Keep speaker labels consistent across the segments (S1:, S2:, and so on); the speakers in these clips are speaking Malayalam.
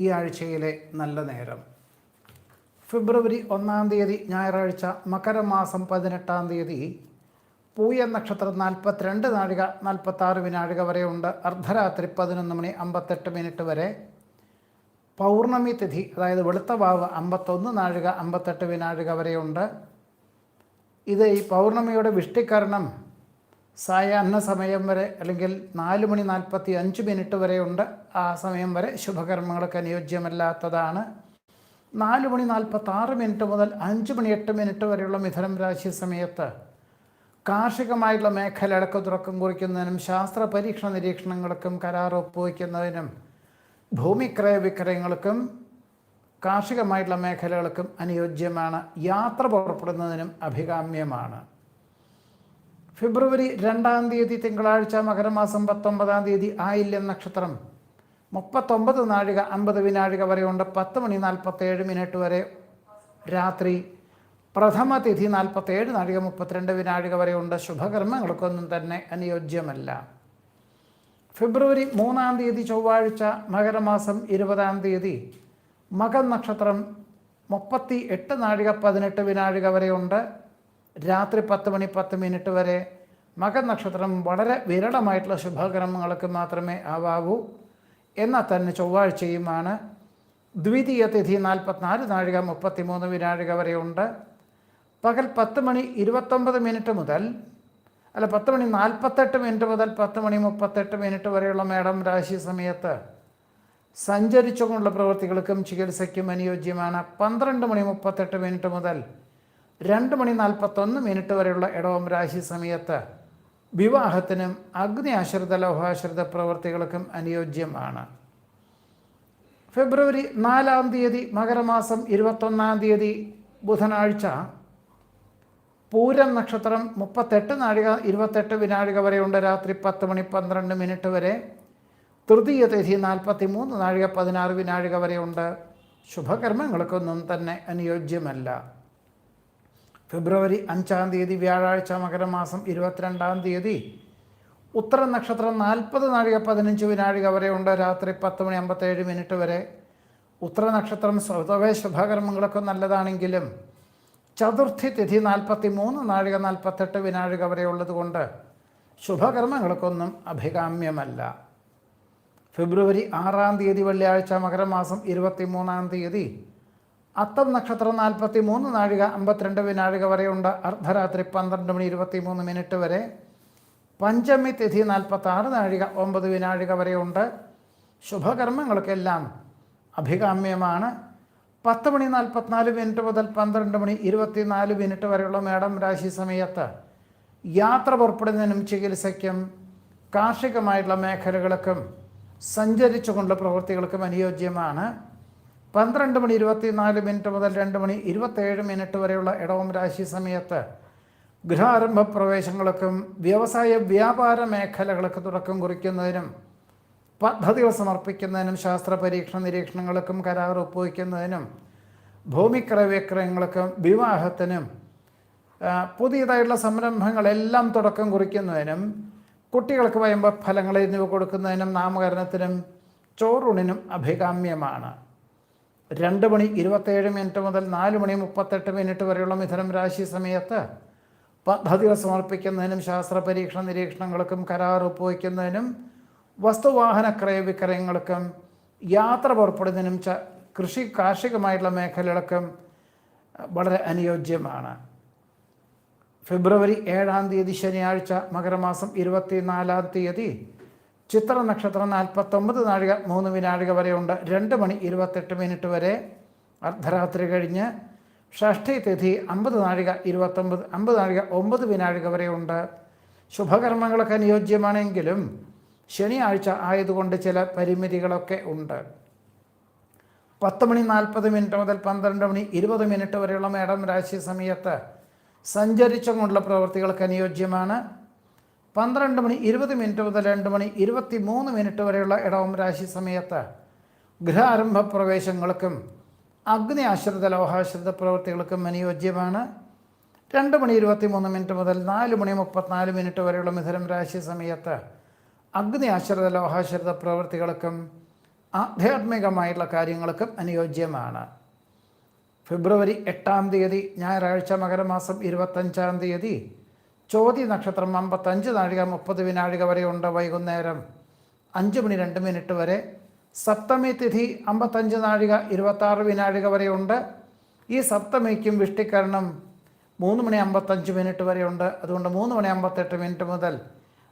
S1: ഈ ആഴ്ചയിലെ നല്ല നേരം. ഫെബ്രുവരി ഒന്നാം തീയതി ഞായറാഴ്ച മകരമാസം പതിനെട്ടാം തീയതി പൂയ നക്ഷത്രം നാൽപ്പത്തിരണ്ട് നാഴിക നാൽപ്പത്താറ് വിനാഴിക ഉണ്ട് അർദ്ധരാത്രി പതിനൊന്ന് മണി അമ്പത്തെട്ട് മിനിറ്റ് വരെ. പൗർണമി തിഥി അതായത് വെളുത്ത വാവ് അമ്പത്തൊന്ന് നാഴിക അമ്പത്തെട്ട് വിനാഴിക വരെയുണ്ട്. ഇത് ഈ പൗർണമിയുടെ വിഷ്ടിക്കരണം സായാഹ്ന സമയം വരെ അല്ലെങ്കിൽ നാല് മണി നാൽപ്പത്തി അഞ്ച് മിനിറ്റ് വരെയുണ്ട്. ആ സമയം വരെ ശുഭകർമ്മങ്ങൾക്ക് അനുയോജ്യമല്ലാത്തതാണ്. നാല് മണി നാൽപ്പത്തി ആറ് മിനിറ്റ് മുതൽ അഞ്ച് മണി എട്ട് മിനിറ്റ് വരെയുള്ള മിഥുനം രാശി സമയത്ത് കാർഷികമായിട്ടുള്ള അടക്ക തുറക്കം കുറിക്കുന്നതിനും ശാസ്ത്ര പരീക്ഷണ നിരീക്ഷണങ്ങൾക്കും കരാർ ഒപ്പുവയ്ക്കുന്നതിനും ഭൂമിക്രയ വിക്രയങ്ങൾക്കും കാർഷികമായിട്ടുള്ള മേഖലകൾക്കും അനുയോജ്യമാണ്. യാത്ര പുറപ്പെടുന്നതിനും അഭികാമ്യമാണ്. ഫെബ്രുവരി രണ്ടാം തീയതി തിങ്കളാഴ്ച മകരമാസം പത്തൊമ്പതാം തീയതി ആയില്യം നക്ഷത്രം. മുപ്പത്തൊമ്പത് നാഴിക അമ്പത് വിനാഴിക വരെയുണ്ട്. പത്ത് മണി നാൽപ്പത്തേഴ് മിനിറ്റ് വരെ രാത്രി. പ്രഥമ തിഥി നാൽപ്പത്തേഴ് നാഴിക മുപ്പത്തിരണ്ട് വിനാഴിക വരെയുണ്ട്. ശുഭകർമ്മങ്ങൾക്കൊന്നും തന്നെ അനുയോജ്യമല്ല. ഫെബ്രുവരി മൂന്നാം തീയതി ചൊവ്വാഴ്ച മകരമാസം ഇരുപതാം തീയതി. മകൻ നക്ഷത്രം മുപ്പത്തി എട്ട് നാഴിക പതിനെട്ട് വിനാഴിക വരെയുണ്ട്. രാത്രി പത്ത് മണി പത്ത് മിനിറ്റ് വരെ മകനക്ഷത്രം വളരെ വിരളമായിട്ടുള്ള ശുഭകർമ്മങ്ങൾക്ക് മാത്രമേ ആവാവൂ. എന്നാൽ തന്നെ ചൊവ്വാഴ്ചയുമാണ് ദ്വിതീയ തിഥി നാൽപ്പത്തിനാല് നാഴിക മുപ്പത്തിമൂന്ന് വിനാഴിക വരെയുണ്ട്. പകൽ പത്ത് മണി ഇരുപത്തൊമ്പത് മിനിറ്റ് മുതൽ അല്ല പത്ത് മണി നാൽപ്പത്തെട്ട് മിനിറ്റ് മുതൽ പത്ത് മണി മുപ്പത്തെട്ട് മിനിറ്റ് വരെയുള്ള മേടം രാശി സമയത്ത് സഞ്ചരിച്ചുകൊണ്ടുള്ള പ്രവൃത്തികൾക്കും ചികിത്സയ്ക്കും അനുയോജ്യമാണ് പന്ത്രണ്ട് മണി മുപ്പത്തെട്ട് മിനിറ്റ് മുതൽ രണ്ട് മണി നാൽപ്പത്തൊന്ന് മിനിറ്റ് വരെയുള്ള ഇടവം രാശി സമയത്ത് വിവാഹത്തിനും അഗ്നി ആശ്രിത ലോഹാശ്രിത പ്രവൃത്തികൾക്കും അനുയോജ്യമാണ്. ഫെബ്രുവരി നാലാം തീയതി മകരമാസം ഇരുപത്തൊന്നാം തീയതി ബുധനാഴ്ച പൂരം നക്ഷത്രം മുപ്പത്തെട്ട് നാഴിക ഇരുപത്തെട്ട് വിനാഴിക വരെയുണ്ട്. രാത്രി പത്ത് മണി പന്ത്രണ്ട് മിനിറ്റ് വരെ. തൃതീയ തീയതി നാൽപ്പത്തി മൂന്ന് നാഴിക പതിനാറ് വിനാഴിക വരെയുണ്ട്. ശുഭകർമ്മങ്ങൾക്കൊന്നും തന്നെ അനുയോജ്യമല്ല. ഫെബ്രുവരി അഞ്ചാം തീയതി വ്യാഴാഴ്ച മകരമാസം ഇരുപത്തിരണ്ടാം തീയതി. ഉത്തര നക്ഷത്രം നാൽപ്പത് നാഴിക പതിനഞ്ച് വിനാഴിക വരെയുണ്ട് രാത്രി പത്ത് മണി അമ്പത്തേഴ് മിനിറ്റ് വരെ. ഉത്തര നക്ഷത്രം സ്വതവേ ശുഭകർമ്മങ്ങളൊക്കെ നല്ലതാണെങ്കിലും ചതുർത്ഥി തിഥി നാൽപ്പത്തി മൂന്ന് നാഴിക നാൽപ്പത്തെട്ട് വിനാഴിക വരെയുള്ളത് കൊണ്ട് ശുഭകർമ്മങ്ങൾക്കൊന്നും അഭികാമ്യമല്ല. ഫെബ്രുവരി ആറാം തീയതി വെള്ളിയാഴ്ച മകരമാസം ഇരുപത്തി മൂന്നാം തീയതി. അത്തം നക്ഷത്രം നാൽപ്പത്തി മൂന്ന് നാഴിക അമ്പത്തിരണ്ട് വിനാഴിക വരെയുണ്ട്. അർദ്ധരാത്രി പന്ത്രണ്ട് മണി ഇരുപത്തി മൂന്ന് മിനിറ്റ് വരെ. പഞ്ചമി തിഥി നാൽപ്പത്തി ആറ് നാഴിക ഒമ്പത് വിനാഴിക വരെയുണ്ട്. ശുഭകർമ്മങ്ങൾക്കെല്ലാം അഭികാമ്യമാണ്. പത്ത് മണി നാൽപ്പത്തിനാല് മിനിറ്റ് മുതൽ പന്ത്രണ്ട് മണി ഇരുപത്തിനാല് മിനിറ്റ് വരെയുള്ള മേടം രാശി സമയത്ത് യാത്ര പുറപ്പെടുന്നതിനും ചികിത്സയ്ക്കും കാർഷികമായിട്ടുള്ള മേഖലകൾക്കും സഞ്ചരിച്ചുകൊണ്ടുള്ള പ്രവൃത്തികൾക്കും അനുയോജ്യമാണ്. പന്ത്രണ്ട് മണി ഇരുപത്തിനാല് മിനിറ്റ് മുതൽ രണ്ട് മണി ഇരുപത്തേഴ് മിനിറ്റ് വരെയുള്ള ഇടവം രാശി സമയത്ത് ഗൃഹാരംഭ പ്രവേശങ്ങൾക്കും വ്യവസായ വ്യാപാര മേഖലകൾക്ക് തുടക്കം കുറിക്കുന്നതിനും പദ്ധതികൾ സമർപ്പിക്കുന്നതിനും ശാസ്ത്ര പരീക്ഷണ നിരീക്ഷണങ്ങൾക്കും കരാർ ഒപ്പുവയ്ക്കുന്നതിനും ഭൂമിക്രയ വിക്രയങ്ങൾക്കും വിവാഹത്തിനും പുതിയതായിട്ടുള്ള സംരംഭങ്ങളെല്ലാം തുടക്കം കുറിക്കുന്നതിനും കുട്ടികൾക്ക് വയമ്പ ഫലങ്ങൾ എന്നിവ കൊടുക്കുന്നതിനും നാമകരണത്തിനും ചോറൂണിനും അഭികാമ്യമാണ്. രണ്ട് മണി ഇരുപത്തേഴ് മിനിറ്റ് മുതൽ നാല് മണി മുപ്പത്തെട്ട് മിനിറ്റ് വരെയുള്ള മിഥുനം രാശി സമയത്ത് പദ്ധതികൾ സമർപ്പിക്കുന്നതിനും ശാസ്ത്ര പരീക്ഷണ നിരീക്ഷണങ്ങൾക്കും കരാർ ഒപ്പുവയ്ക്കുന്നതിനും വസ്തുവാഹന ക്രയവിക്രയങ്ങൾക്കും യാത്ര പുറപ്പെടുന്നതിനും ച കൃഷി കാർഷികമായിട്ടുള്ള മേഖലകൾക്കും വളരെ അനുയോജ്യമാണ്. ഫെബ്രുവരി ഏഴാം തീയതി ശനിയാഴ്ച മകരമാസം ഇരുപത്തിനാലാം തീയതി ചിത്ര നക്ഷത്രം നാൽപ്പത്തൊമ്പത് നാഴിക മൂന്ന് വിനാഴിക വരെയുണ്ട്. രണ്ട് മണി ഇരുപത്തെട്ട് മിനിറ്റ് വരെ അർദ്ധരാത്രി കഴിഞ്ഞ് ഷഷ്ഠി തിഥി അമ്പത് നാഴിക ഇരുപത്തൊമ്പത് അമ്പത് നാഴിക ഒമ്പത് വിനാഴിക വരെയുണ്ട്. ശുഭകർമ്മങ്ങളൊക്കെ അനുയോജ്യമാണെങ്കിലും ശനിയാഴ്ച ആയതുകൊണ്ട് ചില പരിമിതികളൊക്കെ ഉണ്ട്. പത്ത് മണി നാൽപ്പത് മിനിറ്റ് മുതൽ പന്ത്രണ്ട് മണി ഇരുപത് മിനിറ്റ് വരെയുള്ള മേടം രാശി സമയത്ത് സഞ്ചരിച്ചുകൊണ്ടുള്ള പ്രവൃത്തികൾക്ക് അനുയോജ്യമാണ്. പന്ത്രണ്ട് മണി ഇരുപത് മിനിറ്റ് മുതൽ രണ്ട് മണി ഇരുപത്തി മൂന്ന് മിനിറ്റ് വരെയുള്ള ഇടവം രാശി സമയത്ത് ഗൃഹാരംഭ പ്രവേശങ്ങൾക്കും അഗ്നി ആശ്രിത ലോഹാശ്രിത പ്രവൃത്തികൾക്കും അനുയോജ്യമാണ്. രണ്ട് മണി ഇരുപത്തി മൂന്ന് മിനിറ്റ് മുതൽ നാല് മണി മുപ്പത്തിനാല് മിനിറ്റ് വരെയുള്ള മിഥുനം രാശി സമയത്ത് അഗ്നി ആശ്രിത ലോഹാശ്രിത പ്രവൃത്തികൾക്കും ആധ്യാത്മികമായിട്ടുള്ള കാര്യങ്ങൾക്കും അനുയോജ്യമാണ്. ഫെബ്രുവരി എട്ടാം തീയതി ഞായറാഴ്ച മകരമാസം ഇരുപത്തഞ്ചാം തീയതി ചോതി നക്ഷത്രം അമ്പത്തഞ്ച് നാഴിക മുപ്പത് വിനാഴിക വരെയുണ്ട് വൈകുന്നേരം. അഞ്ച് മണി രണ്ട് മിനിറ്റ് വരെ. സപ്തമി തിഥി അമ്പത്തഞ്ച് നാഴിക ഇരുപത്താറ് വിനാഴിക വരെയുണ്ട് ഈ സപ്തമിക്കും വിഷ്ടിക്കരണം മൂന്ന് മണി അമ്പത്തഞ്ച് മിനിറ്റ് വരെയുണ്ട് അതുകൊണ്ട് മൂന്ന് മണി അമ്പത്തെട്ട് മിനിറ്റ് മുതൽ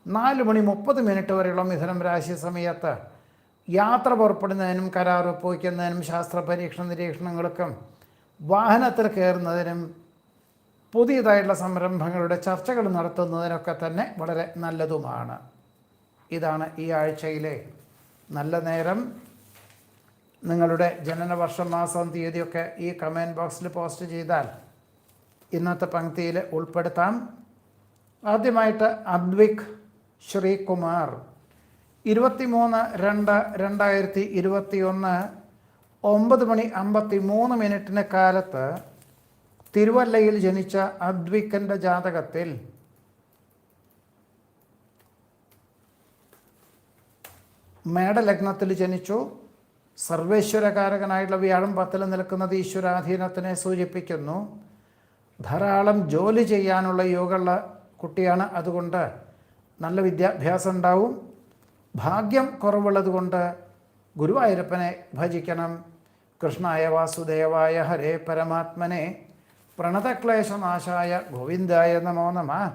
S1: നാല് മണി മുപ്പത് മിനിറ്റ് വരെയുള്ള മിഥുനം രാശി സമയത്ത് യാത്ര പുറപ്പെടുന്നതിനും കരാർ ഒപ്പുവയ്ക്കുന്നതിനും ശാസ്ത്ര പരീക്ഷണ നിരീക്ഷണങ്ങൾക്കും വാഹനത്തിൽ കയറുന്നതിനും പുതിയതായിട്ടുള്ള സംരംഭങ്ങളുടെ ചർച്ചകൾ നടത്തുന്നതിനൊക്കെ തന്നെ വളരെ നല്ലതുമാണ്. ഇതാണ് ഈ ആഴ്ചയിലെ നല്ല നേരം. നിങ്ങളുടെ ജനനവർഷം മാസം തീയതിയൊക്കെ ഈ കമന്റ് ബോക്സിൽ പോസ്റ്റ് ചെയ്താൽ ഇന്നത്തെ പങ്ക്തിയിൽ ഉൾപ്പെടുത്താം. ആദ്യമായിട്ട് അദ്വിക് ശ്രീകുമാർ. ഇരുപത്തിമൂന്ന് രണ്ട് രണ്ടായിരത്തി ഇരുപത്തി ഒന്ന് ഒമ്പത് മണി അമ്പത്തി മൂന്ന് മിനിറ്റിന് കാലത്ത് തിരുവല്ലയിൽ ജനിച്ച അദ്വിക്കന്റെ ജാതകത്തിൽ മേടലഗ്നത്തിൽ ജനിച്ചു. സർവേശ്വരകാരകനായിട്ടുള്ള വ്യാഴം പത്തിൽ നിൽക്കുന്നത് ഈശ്വരാധീനത്തിനെ സൂചിപ്പിക്കുന്നു. ധാരാളം ജോലി ചെയ്യാനുള്ള യോഗമുള്ള കുട്ടിയാണ് അതുകൊണ്ട് നല്ല വിദ്യാഭ്യാസം ഉണ്ടാവും. ഭാഗ്യം കുറവുള്ളത് കൊണ്ട് ഗുരുവായൂരപ്പനെ ഭജിക്കണം. കൃഷ്ണായ വാസുദേവായ ഹരേ പരമാത്മനെ പ്രണതക്ലേശനാശായ ഗോവിന്ദായ നമോ നമ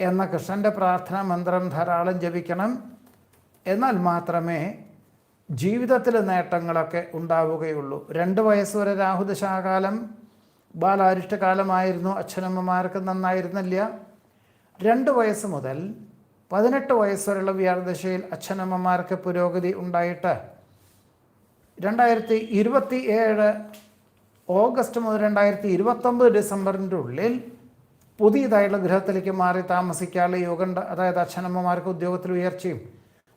S1: എന്ന കൃഷ്ണന്റെ പ്രാർത്ഥനാ മന്ത്രം ധാരാളം ജപിക്കണം. എന്നാൽ മാത്രമേ ജീവിതത്തിൽ നേട്ടങ്ങളൊക്കെ ഉണ്ടാവുകയുള്ളൂ. രണ്ട് വയസ്സ് വരെ രാഹുദശാകാലം. ബാലാരിഷ്ടകാലമായിരുന്നു. അച്ഛനമ്മമാർക്ക് നന്നായിരുന്നില്ല. രണ്ട് വയസ്സ് മുതൽ പതിനെട്ട് വയസ്സ് വരെയുള്ള വ്യാഴദശയിൽ അച്ഛനമ്മമാർക്ക് പുരോഗതി ഉണ്ടായിട്ട് രണ്ടായിരത്തി ഇരുപത്തി ഏഴ് ഓഗസ്റ്റ് മുതൽ രണ്ടായിരത്തി ഇരുപത്തൊമ്പത് ഡിസംബറിന്റെ ഉള്ളിൽ പുതിയതായുള്ള ഗൃഹത്തിലേക്ക് മാറി താമസിക്കാനുള്ള യോഗണ്ട അതായത് അച്ഛനമ്മമാർക്ക് ഉദ്യോഗത്തിൽ ഉയർച്ചയും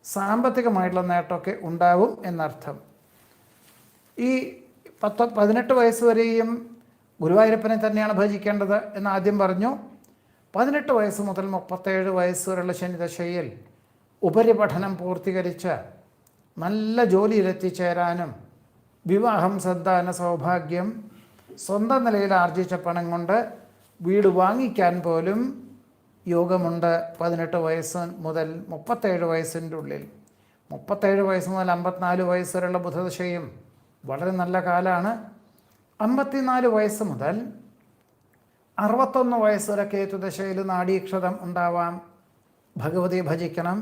S1: സാമ്പത്തികമായിട്ടുള്ള നേട്ടമൊക്കെ ഉണ്ടാവും എന്നർത്ഥം. ഈ പത്ത് പതിനെട്ട് വയസ്സ് വരെയും ഗുരുവായൂരപ്പനെ തന്നെയാണ് ഭജിക്കേണ്ടത് എന്ന് ആദ്യം പറഞ്ഞു. പതിനെട്ട് വയസ്സ് മുതൽ മുപ്പത്തേഴ് വയസ്സ് വരെയുള്ള ശനിദശയിൽ ഉപരിപഠനം പൂർത്തീകരിച്ച് നല്ല ജോലിയിലെത്തിച്ചേരാനും വിവാഹം സന്താന സൗഭാഗ്യം സ്വന്തം നിലയിൽ ആർജിച്ച പണം കൊണ്ട് വീട് വാങ്ങിക്കാൻ പോലും യോഗമുണ്ട് പതിനെട്ട് വയസ്സ് മുതൽ മുപ്പത്തേഴ് വയസ്സിന്റെ ഉള്ളിൽ. മുപ്പത്തേഴ് വയസ്സ് മുതൽ അമ്പത്തിനാല് വയസ്സ് വരെയുള്ള ബുധദശയും വളരെ നല്ല കാലമാണ് അമ്പത്തിനാല് വയസ്സ് മുതൽ അറുപത്തൊന്ന് വയസ്സ് വരെ കേതുദശയിൽ നാഡീക്ഷതം ഉണ്ടാവാം. ഭഗവതി ഭജിക്കണം.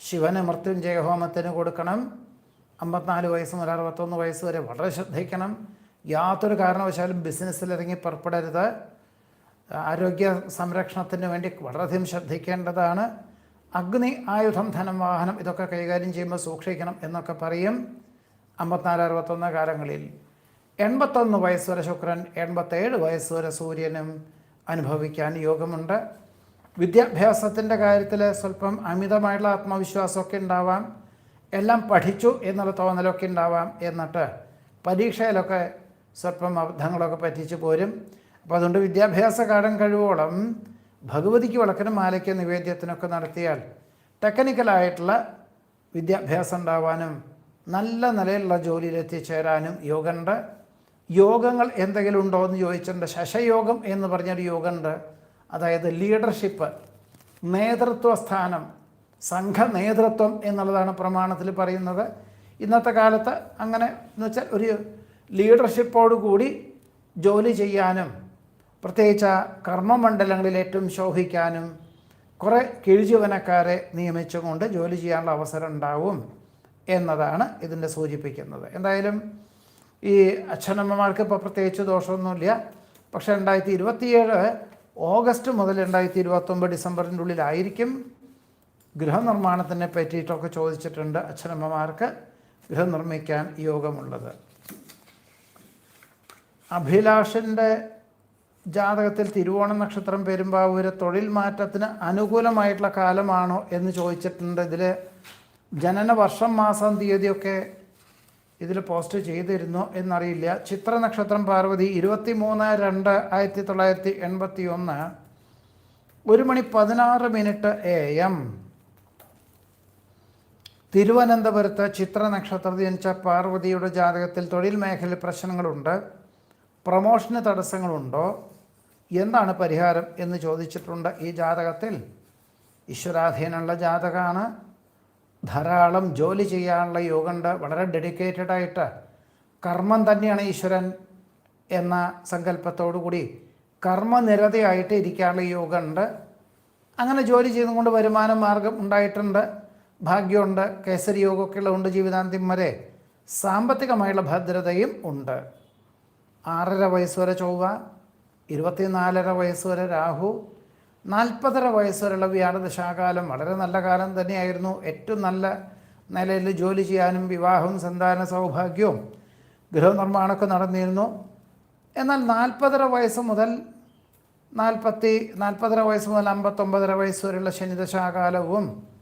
S1: ശിവന് മൃത്യുഞ്ജയ ഹോമത്തിന് കൊടുക്കണം. അമ്പത്തിനാല് വയസ്സ് മുതൽ അറുപത്തൊന്ന് വയസ്സ് വരെ വളരെ ശ്രദ്ധിക്കണം. യാതൊരു കാരണവശാലും ബിസിനസ്സിൽ ഇറങ്ങി പുറപ്പെടരുത്. ആരോഗ്യ സംരക്ഷണത്തിന് വേണ്ടി വളരെയധികം ശ്രദ്ധിക്കേണ്ടതാണ്. അഗ്നി ആയുധം ധനം വാഹനം ഇതൊക്കെ കൈകാര്യം ചെയ്യുമ്പോൾ സൂക്ഷിക്കണം എന്നൊക്കെ പറയും അമ്പത്തിനാല് അറുപത്തൊന്ന് കാലങ്ങളിൽ. എൺപത്തൊന്ന് വയസ്സ് വരെ ശുക്രൻ എൺപത്തേഴ് വയസ്സ് വരെ സൂര്യനും അനുഭവിക്കാൻ യോഗമുണ്ട്. വിദ്യാഭ്യാസത്തിന്റെ കാര്യത്തിൽ സ്വല്പം അമിതമായിട്ടുള്ള ആത്മവിശ്വാസമൊക്കെ ഉണ്ടാവാം. എല്ലാം പഠിച്ചു എന്നുള്ള തോന്നലൊക്കെ ഉണ്ടാവാം എന്നിട്ട് പരീക്ഷയിലൊക്കെ സ്വല്പം അബദ്ധങ്ങളൊക്കെ പറ്റിച്ചു പോരും. അപ്പോൾ അതുകൊണ്ട് വിദ്യാഭ്യാസ കാലം കഴിവോളം ഭഗവതിക്ക് വിളക്കിനും മാലയ്ക്ക് നിവേദ്യത്തിനൊക്കെ നടത്തിയാൽ ടെക്നിക്കലായിട്ടുള്ള വിദ്യാഭ്യാസം ഉണ്ടാവാനും നല്ല നിലയിലുള്ള ജോലിയിൽ എത്തിച്ചേരാനും യോഗമുണ്ട് യോഗങ്ങൾ എന്തെങ്കിലും ഉണ്ടോ എന്ന് ചോദിച്ചിട്ടുണ്ട്. ശശയോഗം എന്ന് പറഞ്ഞൊരു യോഗമുണ്ട് അതായത് ലീഡർഷിപ്പ് നേതൃത്വ സ്ഥാനം സംഘ നേതൃത്വം എന്നുള്ളതാണ് പ്രമാണത്തിൽ പറയുന്നത്. ഇന്നത്തെ കാലത്ത് അങ്ങനെ എന്ന് വെച്ചാൽ ഒരു ലീഡർഷിപ്പോടുകൂടി ജോലി ചെയ്യാനും പ്രത്യേകിച്ച് കർമ്മമണ്ഡലങ്ങളിൽ ഏറ്റവും ശോഭിക്കാനും കുറേ കീഴ്ജീവനക്കാരെ നിയമിച്ചുകൊണ്ട് ജോലി ചെയ്യാനുള്ള അവസരം ഉണ്ടാവും എന്നതാണ് ഇതിന്റെ സൂചിപ്പിക്കുന്നത്. എന്തായാലും ഈ അച്ഛനമ്മമാർക്ക് ഇപ്പോൾ പ്രത്യേകിച്ച് ദോഷമൊന്നുമില്ല. പക്ഷേ രണ്ടായിരത്തി ഇരുപത്തിയേഴ് ഓഗസ്റ്റ് മുതൽ രണ്ടായിരത്തി ഇരുപത്തൊമ്പത് ഡിസംബറിന്റെ ഉള്ളിലായിരിക്കും ഗൃഹനിർമ്മാണത്തിനെ പറ്റിയിട്ടൊക്കെ ചോദിച്ചിട്ടുണ്ട് അച്ഛനമ്മമാർക്ക് ഗൃഹം നിർമ്മിക്കാൻ യോഗമുള്ളത്. അഭിലാഷിന്റെ ജാതകത്തിൽ തിരുവോണ നക്ഷത്രം പെരുമ്പാവൂര് തൊഴിൽ മാറ്റത്തിന് അനുകൂലമായിട്ടുള്ള കാലമാണോ എന്ന് ചോദിച്ചിട്ടുണ്ട്. ഇതിൽ ജനന വർഷം മാസം തീയതിയൊക്കെ ഇതിൽ പോസ്റ്റ് ചെയ്തിരുന്നു എന്നറിയില്ല. ചിത്ര നക്ഷത്രം പാർവതി ഇരുപത്തി മൂന്ന് രണ്ട് ആയിരത്തി തൊള്ളായിരത്തി എൺപത്തി ഒന്ന് ഒരു മണി പതിനാറ് മിനിറ്റ് എ എം. തിരുവനന്തപുരത്ത് ചിത്ര നക്ഷത്രത്തിൽ ജനിച്ച പാർവതിയുടെ ജാതകത്തിൽ തൊഴിൽ മേഖലയിൽ പ്രശ്നങ്ങളുണ്ട്. പ്രമോഷന് തടസ്സങ്ങളുണ്ടോ? എന്താണ് പരിഹാരം എന്ന് ചോദിച്ചിട്ടുണ്ട് ഈ ജാതകത്തിൽ. ഈശ്വരാധീനമുള്ള ജാതകമാണ്. ധാരാളം ജോലി ചെയ്യാനുള്ള യോഗമുണ്ട് വളരെ ഡെഡിക്കേറ്റഡ് ആയിട്ട് കർമ്മം തന്നെയാണ് ഈശ്വരൻ എന്ന സങ്കല്പത്തോടു കൂടി കർമ്മനിരതയായിട്ട് ഇരിക്കാനുള്ള യോഗമുണ്ട് അങ്ങനെ ജോലി ചെയ്തുകൊണ്ട് വരുമാന മാർഗം ഉണ്ടായിട്ടുണ്ട്. ഭാഗ്യമുണ്ട് കേസരി യോഗമൊക്കെ ഉള്ളതുകൊണ്ട് ജീവിതാന്ത്യം വരെ. സാമ്പത്തികമായുള്ള ഭദ്രതയും ഉണ്ട്. ആറര വയസ്സ് വരെ ചൊവ്വ ഇരുപത്തിനാലര വയസ്സ് വരെ രാഹു നാൽപ്പതര വയസ്സ് വരെയുള്ള വ്യാഴദശാകാലം. വളരെ നല്ല കാലം തന്നെയായിരുന്നു. ഏറ്റവും നല്ല നിലയിൽ ജോലി ചെയ്യാനും വിവാഹവും സന്താന സൗഭാഗ്യവും ഗൃഹനിർമ്മാണമൊക്കെ നടന്നിരുന്നു. എന്നാൽ നാൽപ്പതര വയസ്സ് മുതൽ നാൽപ്പത്തി നാൽപ്പതര വയസ്സ് മുതൽ അമ്പത്തൊമ്പതര വയസ്സ് വരെയുള്ള ശനിദശാകാലവും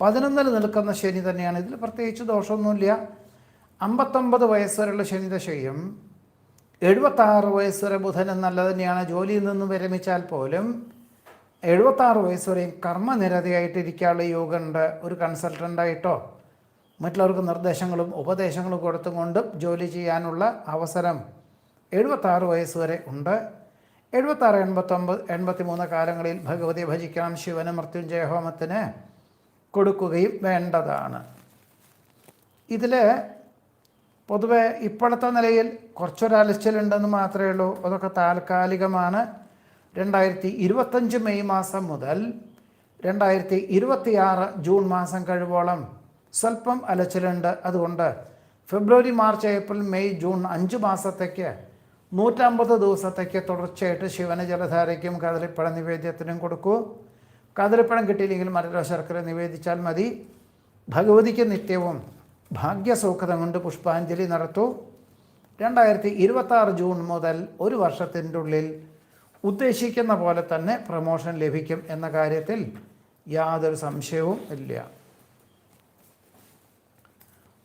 S1: പതിനൊന്നിൽ നിൽക്കുന്ന ശനി തന്നെയാണ്. ഇതിൽ പ്രത്യേകിച്ച് ദോഷമൊന്നുമില്ല. അമ്പത്തൊമ്പത് വയസ്സ് വരെയുള്ള ശനിദശയും എഴുപത്താറ് വയസ്സ് വരെ ബുധനും നല്ല തന്നെയാണ്. ജോലിയിൽ നിന്ന് വിരമിച്ചാൽ പോലും എഴുപത്താറ് വയസ്സ് വരെയും കർമ്മനിരതയായിട്ടിരിക്കാനുള്ള യോഗമുണ്ട് ഒരു കൺസൾട്ടന്റായിട്ടോ മറ്റുള്ളവർക്ക് നിർദ്ദേശങ്ങളും ഉപദേശങ്ങളും കൊടുത്തുകൊണ്ടും ജോലി ചെയ്യാനുള്ള അവസരം എഴുപത്താറ് വയസ്സ് വരെ ഉണ്ട്. എഴുപത്താറ് എൺപത്തൊമ്പത് എൺപത്തി മൂന്ന് കാലങ്ങളിൽ ഭഗവതിയെ ഭജിക്കണം. ശിവന് മൃത്യുഞ്ജയ ഹോമത്തിന് കൊടുക്കുകയും വേണ്ടതാണ്. ഇതിൽ പൊതുവെ ഇപ്പോഴത്തെ നിലയിൽ കുറച്ചൊരു അലച്ചിലുണ്ടെന്ന് മാത്രമേ ഉള്ളൂ. അതൊക്കെ താൽക്കാലികമാണ്. രണ്ടായിരത്തി ഇരുപത്തഞ്ച് മെയ് മാസം മുതൽ രണ്ടായിരത്തി ഇരുപത്തിയാറ് ജൂൺ മാസം കഴിവോളം സ്വല്പം അലച്ചിലുണ്ട്. അതുകൊണ്ട് ഫെബ്രുവരി മാർച്ച് ഏപ്രിൽ മെയ് ജൂൺ അഞ്ച് മാസത്തേക്ക് നൂറ്റമ്പത് ദിവസത്തേക്ക് തുടർച്ചയായിട്ട് ശിവന ജലധാരയ്ക്കും കദളിപ്പഴ നിവേദ്യത്തിനും കൊടുക്കൂ. കദളിപ്പഴം കിട്ടിയില്ലെങ്കിൽ മരരോ ശർക്കര നിവേദിച്ചാൽ മതി. ഭഗവതിക്ക് നിത്യവും ഭാഗ്യസൗഖ്യം കൊണ്ട് പുഷ്പാഞ്ജലി നടത്തൂ. രണ്ടായിരത്തി ഇരുപത്തി ജൂൺ മുതൽ ഒരു വർഷത്തിന്റെ ഉള്ളിൽ ഉദ്ദേശിക്കുന്ന പോലെ തന്നെ പ്രമോഷൻ ലഭിക്കും എന്ന കാര്യത്തിൽ യാതൊരു സംശയവും ഇല്ല.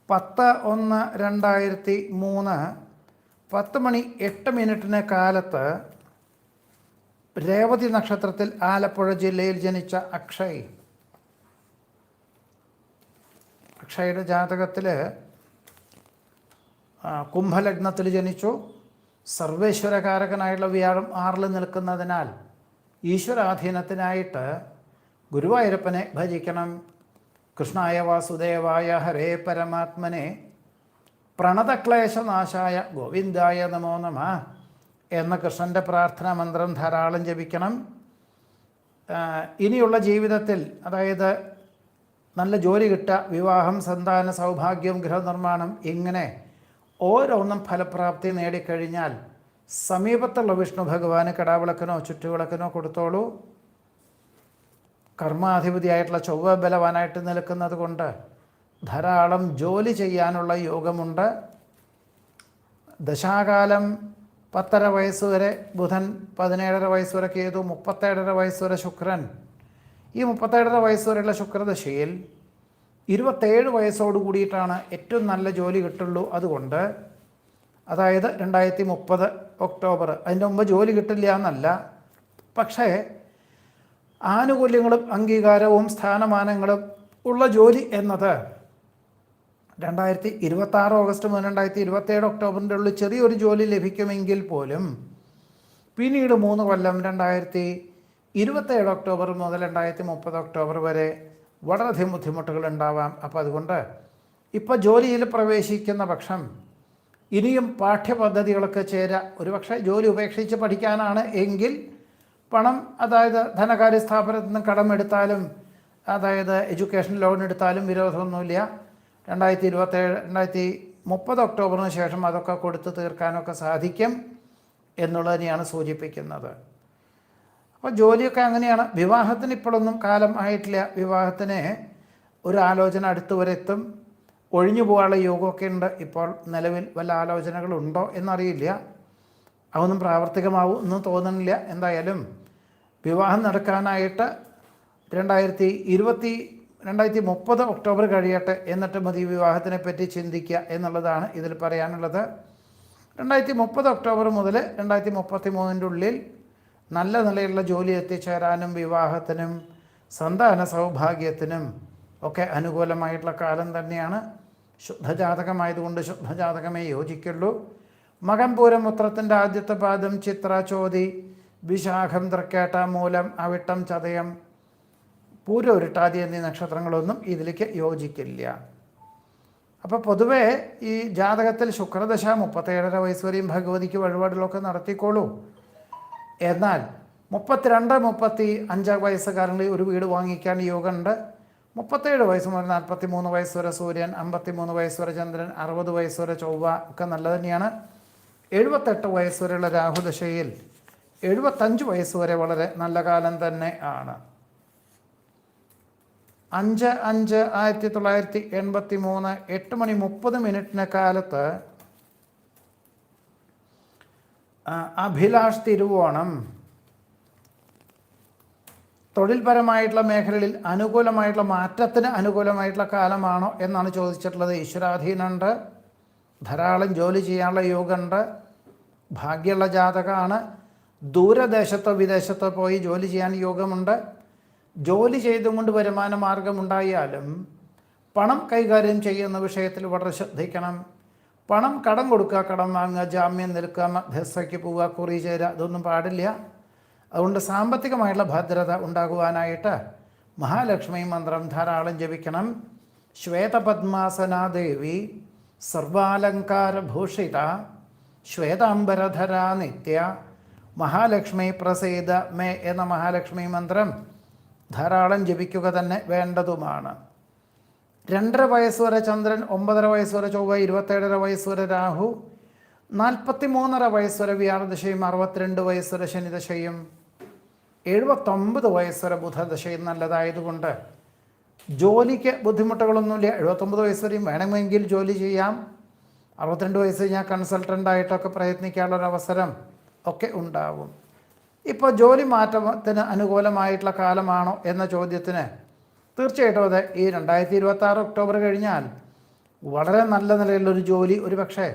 S1: പത്ത് ഒന്ന് രണ്ടായിരത്തി മൂന്ന് പത്ത് മണി എട്ട് മിനിറ്റിന് കാലത്ത് രേവതി നക്ഷത്രത്തിൽ ആലപ്പുഴ ജില്ലയിൽ ജനിച്ച അക്ഷയ്. അക്ഷയുടെ ജാതകത്തിൽ കുംഭലഗ്നത്തിൽ ജനിച്ചു. സർവേശ്വരകാരകനായുള്ള വ്യാഴം ആറിൽ നിൽക്കുന്നതിനാൽ ഈശ്വരാധീനത്തിനായിട്ട് ഗുരുവായൂരപ്പനെ ഭജിക്കണം. കൃഷ്ണായ വാസുദേവായ ഹരേ പരമാത്മനെ. പ്രണതക്ലേശനാശായ ഗോവിന്ദായ നമോ നമ. എന്ന കൃഷ്ണന്റെ പ്രാർത്ഥനാ മന്ത്രം ധാരാളം ജപിക്കണം. ഇനിയുള്ള ജീവിതത്തിൽ അതായത് നല്ല ജോലി കിട്ടുക വിവാഹം സന്താന സൗഭാഗ്യം ഗൃഹനിർമ്മാണം ഇങ്ങനെ ഓരോന്നും ഫലപ്രാപ്തി നേടിക്കഴിഞ്ഞാൽ സമീപത്തുള്ള വിഷ്ണു ഭഗവാന് കടാവിളക്കിനോ ചുറ്റുവിളക്കിനോ കൊടുത്തോളൂ. കർമാധിപതിയായിട്ടുള്ള ചൊവ്വ ബലവാനായിട്ട് നിൽക്കുന്നത് കൊണ്ട് ധാരാളം ജോലി ചെയ്യാനുള്ള യോഗമുണ്ട്. ദശാകാലം പത്തര വയസ്സ് വരെ ബുധൻ പതിനേഴര വയസ്സ് വരെ കേതു മുപ്പത്തേഴര വയസ്സ് വരെ ശുക്രൻ. ഈ മുപ്പത്തേഴര വയസ്സ് വരെയുള്ള ശുക്രദശയിൽ ഇരുപത്തേഴ് വയസ്സോട് കൂടിയിട്ടാണ് ഏറ്റവും നല്ല ജോലി കിട്ടുള്ളൂ അതുകൊണ്ട്. അതായത് രണ്ടായിരത്തി മുപ്പത് ഒക്ടോബർ. അതിന്റെ മുമ്പ് ജോലി കിട്ടില്ല എന്നല്ല. പക്ഷേ ആനുകൂല്യങ്ങളും അംഗീകാരവും സ്ഥാനമാനങ്ങളും ഉള്ള ജോലി എന്നത് രണ്ടായിരത്തി ഇരുപത്തി ആറ് ഓഗസ്റ്റ് മുതൽ രണ്ടായിരത്തി ഇരുപത്തേഴ് ഒക്ടോബറിന്റെ ഉള്ളിൽ ചെറിയൊരു ജോലി ലഭിക്കുമെങ്കിൽ പോലും പിന്നീട് മൂന്ന് കൊല്ലം രണ്ടായിരത്തി ഇരുപത്തേഴ് ഒക്ടോബർ മുതൽ രണ്ടായിരത്തി മുപ്പത് ഒക്ടോബർ വരെ വളരെയധികം ബുദ്ധിമുട്ടുകൾ ഉണ്ടാവാം. അപ്പോൾ അതുകൊണ്ട് ഇപ്പോൾ ജോലിയിൽ പ്രവേശിക്കുന്ന പക്ഷം ഇനിയും പാഠ്യപദ്ധതികളൊക്കെ ചേരാ. ഒരുപക്ഷെ ജോലി ഉപേക്ഷിച്ച് പഠിക്കാനാണ് എങ്കിൽ പണം അതായത് ധനകാര്യ സ്ഥാപനത്തിൽ നിന്ന് കടമെടുത്താലും അതായത് എഡ്യൂക്കേഷൻ ലോൺ എടുത്താലും വിരോധമൊന്നുമില്ല. രണ്ടായിരത്തി ഇരുപത്തേഴ് രണ്ടായിരത്തി മുപ്പത് ഒക്ടോബറിന് ശേഷം അതൊക്കെ കൊടുത്തു തീർക്കാനൊക്കെ സാധിക്കും എന്നുള്ളത് തന്നെയാണ് സൂചിപ്പിക്കുന്നത്. അപ്പോൾ ജോലിയൊക്കെ അങ്ങനെയാണ്. വിവാഹത്തിന് ഇപ്പോഴൊന്നും കാലം ആയിട്ടില്ല. വിവാഹത്തിന് ഒരു ആലോചന അടുത്ത് വരെ എത്തും ഒഴിഞ്ഞു പോകാനുള്ള യോഗമൊക്കെ ഉണ്ട്. ഇപ്പോൾ നിലവിൽ വല്ല ആലോചനകളുണ്ടോ എന്നറിയില്ല. അതൊന്നും പ്രാവർത്തികമാവും എന്ന് തോന്നുന്നില്ല. എന്തായാലും വിവാഹം നടക്കാനായിട്ട് രണ്ടായിരത്തി ഇരുപത്തി രണ്ടായിരത്തി മുപ്പത് ഒക്ടോബർ കഴിയട്ടെ എന്നിട്ട് മതി വിവാഹത്തിനെ പറ്റി ചിന്തിക്കുക എന്നുള്ളതാണ് ഇതിൽ പറയാനുള്ളത്. രണ്ടായിരത്തി മുപ്പത് ഒക്ടോബർ മുതൽ രണ്ടായിരത്തി മുപ്പത്തി മൂന്നിന്റെ ഉള്ളിൽ നല്ല നിലയിലുള്ള ജോലി എത്തിച്ചേരാനും വിവാഹത്തിനും സന്താന സൗഭാഗ്യത്തിനും ഒക്കെ അനുകൂലമായിട്ടുള്ള കാലം തന്നെയാണ്. ശുദ്ധജാതകമായതുകൊണ്ട് ശുദ്ധജാതകമേ യോജിക്കുള്ളൂ. മകം പൂരം ഉത്രത്തിന്റെ ആദ്യത്തെ പാദം ചിത്ര ചോതി വിശാഖം തൃക്കേട്ട മൂലം അവിട്ടം ചതയം പൂരൊരുട്ടാതി എന്നീ നക്ഷത്രങ്ങളൊന്നും ഇതിലേക്ക് യോജിക്കില്ല. അപ്പോൾ പൊതുവേ ഈ ജാതകത്തിൽ ശുക്രദശ മുപ്പത്തേഴര വയസ്സ് വരെയും ഭഗവതിക്ക് വഴിപാടുകളൊക്കെ നടത്തിക്കോളൂ. എന്നാൽ മുപ്പത്തിരണ്ട് മുപ്പത്തി അഞ്ച് വയസ്സുകാരനിൽ ഒരു വീട് വാങ്ങിക്കാൻ യോഗമുണ്ട് മുപ്പത്തേഴ് വയസ്സ് മുതൽ നാൽപ്പത്തി മൂന്ന് വയസ്സ് വരെ സൂര്യൻ അമ്പത്തി മൂന്ന് വയസ്സ് വരെ ചന്ദ്രൻ അറുപത് വയസ്സ് വരെ ചൊവ്വ ഒക്കെ നല്ല തന്നെയാണ്. എഴുപത്തെട്ട് വയസ്സ് വരെയുള്ള രാഹുദശയിൽ എഴുപത്തഞ്ച് വയസ്സ് വരെ വളരെ നല്ല കാലം തന്നെ ആണ്. അഞ്ച് അഞ്ച് ആയിരത്തി തൊള്ളായിരത്തി എൺപത്തി മൂന്ന് എട്ട് മണി മുപ്പത് മിനിറ്റിന് കാലത്ത് അഭിലാഷ് തിരുവോണം തൊഴിൽപരമായിട്ടുള്ള മേഖലകളിൽ അനുകൂലമായിട്ടുള്ള മാറ്റത്തിന് അനുകൂലമായിട്ടുള്ള കാലമാണോ എന്നാണ് ചോദിച്ചിട്ടുള്ളത്. ഈശ്വരാധീനമുണ്ട് ധാരാളം ജോലി ചെയ്യാനുള്ള യോഗമുണ്ട് ഭാഗ്യമുള്ള ജാതകമാണ് ദൂരദേശത്തോ വിദേശത്തോ പോയി ജോലി ചെയ്യാൻ യോഗമുണ്ട് ജോലി ചെയ്തുകൊണ്ട് വരുമാന മാർഗമുണ്ടായാലും പണം കൈകാര്യം ചെയ്യുന്ന വിഷയത്തിൽ വളരെ ശ്രദ്ധിക്കണം. പണം കടം കൊടുക്കുക കടം വാങ്ങുക ജാമ്യം നിൽക്കുക മധ്യസ്ഥയ്ക്ക് പോവുക കുറി ചേരുക ഇതൊന്നും പാടില്ല. അതുകൊണ്ട് സാമ്പത്തികമായുള്ള ഭദ്രത ഉണ്ടാകുവാനായിട്ട് മഹാലക്ഷ്മി മന്ത്രം ധാരാളം ജപിക്കണം. ശ്വേതപദ്മാസനാദേവി സർവാലങ്കാരഭൂഷിത ശ്വേതാംബരധര നിത്യ മഹാലക്ഷ്മി പ്രസീത മേ എന്ന മഹാലക്ഷ്മി മന്ത്രം ധാരാളം ജപിക്കുക തന്നെ വേണ്ടതുമാണ്. രണ്ടര വയസ്സ് വരെ ചന്ദ്രൻ ഒമ്പതര വയസ്സ് വരെ ചൊവ്വ ഇരുപത്തേഴര വയസ്സ് വരെ രാഹു നാൽപ്പത്തി മൂന്നര വയസ്സ് വരെ വ്യാഴദശയും അറുപത്തിരണ്ട് വയസ്സ് വരെ ശനിദശയും എഴുപത്തൊമ്പത് വയസ്സ് വരെ ബുധദശയും നല്ലതായതുകൊണ്ട് ജോലിക്ക് ബുദ്ധിമുട്ടുകളൊന്നുമില്ല. എഴുപത്തൊമ്പത് വയസ്സ് വരെയും വേണമെങ്കിൽ ജോലി ചെയ്യാം. അറുപത്തിരണ്ട് വയസ്സ് ഞാൻ കൺസൾട്ടന്റായിട്ടൊക്കെ പ്രയത്നിക്കാനുള്ളൊരവസരം ഒക്കെ ഉണ്ടാവും. ഇപ്പോൾ ജോലി മാറ്റത്തിന് അനുകൂലമായിട്ടുള്ള കാലമാണോ എന്ന ചോദ്യത്തിന് തീർച്ചയായിട്ടും അതെ. ഈ രണ്ടായിരത്തി ഇരുപത്തി ആറ് ഒക്ടോബർ കഴിഞ്ഞാൽ വളരെ നല്ല നിലയിലുള്ളൊരു ജോലി ഒരു പക്ഷേ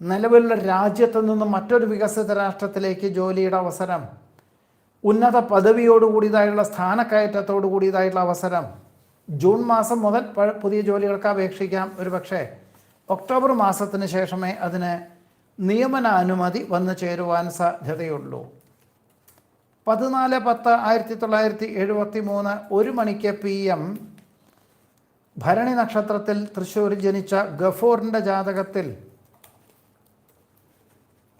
S1: നിലവിലുള്ള രാജ്യത്തു നിന്നും മറ്റൊരു വികസിത രാഷ്ട്രത്തിലേക്ക് ജോലിയുടെ അവസരം ഉന്നത പദവിയോട് കൂടിയതായുള്ള സ്ഥാനക്കയറ്റത്തോട് കൂടിയതായിട്ടുള്ള അവസരം ജൂൺ മാസം മുതൽ പുതിയ ജോലികൾക്ക് അപേക്ഷിക്കാം. ഒരു പക്ഷേ ഒക്ടോബർ മാസത്തിന് ശേഷമേ അതിന് നിയമന അനുമതി വന്നു ചേരുവാൻ സാധ്യതയുള്ളൂ. പതിനാല് പത്ത് ആയിരത്തി തൊള്ളായിരത്തി എഴുപത്തി മൂന്ന് ഒരു മണിക്ക് പി എം ഭരണി നക്ഷത്രത്തിൽ തൃശ്ശൂരിൽ ജനിച്ച ഗഫൂറിന്റെ ജാതകത്തിൽ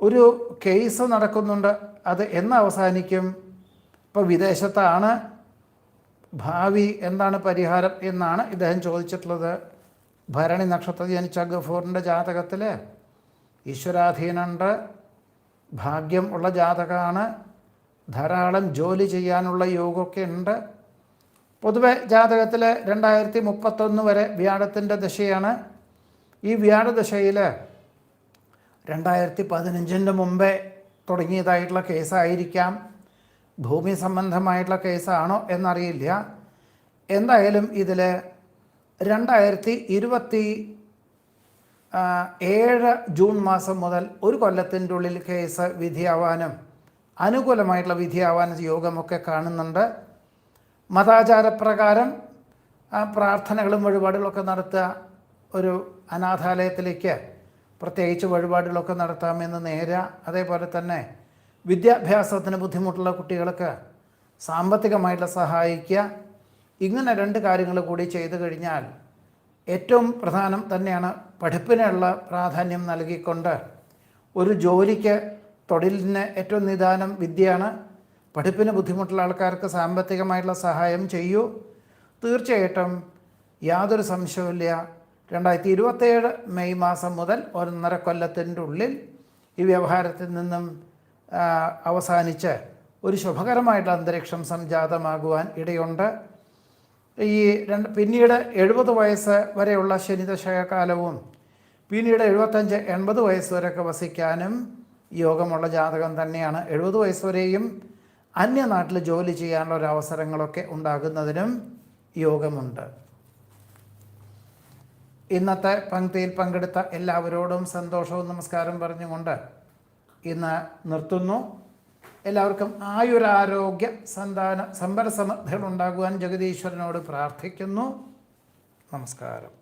S1: ഒരു കേസ് നടക്കുന്നുണ്ട്. അത് എന്ന് അവസാനിക്കും? ഇപ്പോൾ വിദേശത്താണ്. ഭാവി എന്താണ് പരിഹാരം എന്നാണ് ഇദ്ദേഹം ചോദിച്ചിട്ടുള്ളത്. ഭരണി നക്ഷത്രത്തിൽ ജനിച്ച ഗഫൂറിന്റെ ജാതകത്തിൽ ഈശ്വരാധീനുണ്ട് ഭാഗ്യം ഉള്ള ജാതകമാണ്. ധാരാളം ജോലി ചെയ്യാനുള്ള യോഗമൊക്കെ ഉണ്ട്. പൊതുവെ ജാതകത്തിൽ രണ്ടായിരത്തി മുപ്പത്തൊന്ന് വരെ വ്യാഴത്തിന്റെ ദശയാണ്. ഈ വ്യാഴദശയിൽ രണ്ടായിരത്തി പതിനഞ്ചിന്റെ മുമ്പേ തുടങ്ങിയതായിട്ടുള്ള കേസായിരിക്കാം. ഭൂമി സംബന്ധമായിട്ടുള്ള കേസാണോ എന്നറിയില്ല. എന്തായാലും ഇതിൽ രണ്ടായിരത്തി ഇരുപത്തി ഏഴ് ജൂൺ മാസം മുതൽ ഒരു കൊല്ലത്തിന്റെ ഉള്ളിൽ കേസ് വിധിയാവാനും അനുകൂലമായിട്ടുള്ള വിധിയാവാൻ യോഗമൊക്കെ കാണുന്നുണ്ട്. മതാചാരപ്രകാരം പ്രാർത്ഥനകളും വഴിപാടുകളൊക്കെ നടത്തുക ഒരു അനാഥാലയത്തിലേക്ക് പ്രത്യേകിച്ച് വഴിപാടുകളൊക്കെ നടത്താമെന്ന് നേര. അതേപോലെ തന്നെ വിദ്യാഭ്യാസത്തിന് ബുദ്ധിമുട്ടുള്ള കുട്ടികൾക്ക് സാമ്പത്തികമായിട്ടുള്ള സഹായിക്കുക. ഇങ്ങനെ രണ്ട് കാര്യങ്ങൾ കൂടി ചെയ്തു കഴിഞ്ഞാൽ ഏറ്റവും പ്രധാനം തന്നെയാണ് പഠിപ്പിനുള്ള പ്രാധാന്യം നൽകിക്കൊണ്ട് ഒരു ജോലിക്ക് തൊഴിലിന് ഏറ്റവും നിദാനം വിദ്യയാണ്. പഠിപ്പിന് ബുദ്ധിമുട്ടുള്ള ആൾക്കാർക്ക് സാമ്പത്തികമായിട്ടുള്ള സഹായം ചെയ്യൂ. തീർച്ചയായിട്ടും യാതൊരു സംശയവുമില്ല രണ്ടായിരത്തി ഇരുപത്തേഴ് മെയ് മാസം മുതൽ ഒന്നര കൊല്ലത്തിന്റെ ഉള്ളിൽ ഈ വ്യവഹാരത്തിൽ നിന്നും അവസാനിച്ച് ഒരു ശുഭകരമായിട്ടുള്ള അന്തരീക്ഷം സംജാതമാകുവാൻ ഇടയുണ്ട്. ഈ രണ്ട് പിന്നീട് എഴുപത് വയസ്സ് വരെയുള്ള ശനിദശകാലവും പിന്നീട് എഴുപത്തഞ്ച് എൺപത് വയസ്സ് വരെയൊക്കെ വസിക്കാനും യോഗമുള്ള ജാതകം തന്നെയാണ്. എഴുപത് വയസ്സ് വരെയും അന്യനാട്ടിൽ ജോലി ചെയ്യാനുള്ള ഒരു അവസരങ്ങളൊക്കെ ഉണ്ടാകുന്നതിനും യോഗമുണ്ട്. ഇന്നത്തെ പങ്ക്തിയിൽ പങ്കെടുത്ത എല്ലാവരോടും സന്തോഷവും നമസ്കാരം പറഞ്ഞുകൊണ്ട് ഇന്ന് നിർത്തുന്നു. എല്ലാവർക്കും ആയുരാരോഗ്യ സന്താന സമ്പരസമൃദ്ധികൾ ഉണ്ടാകുവാൻ ജഗദീശ്വരനോട് പ്രാർത്ഥിക്കുന്നു. നമസ്കാരം.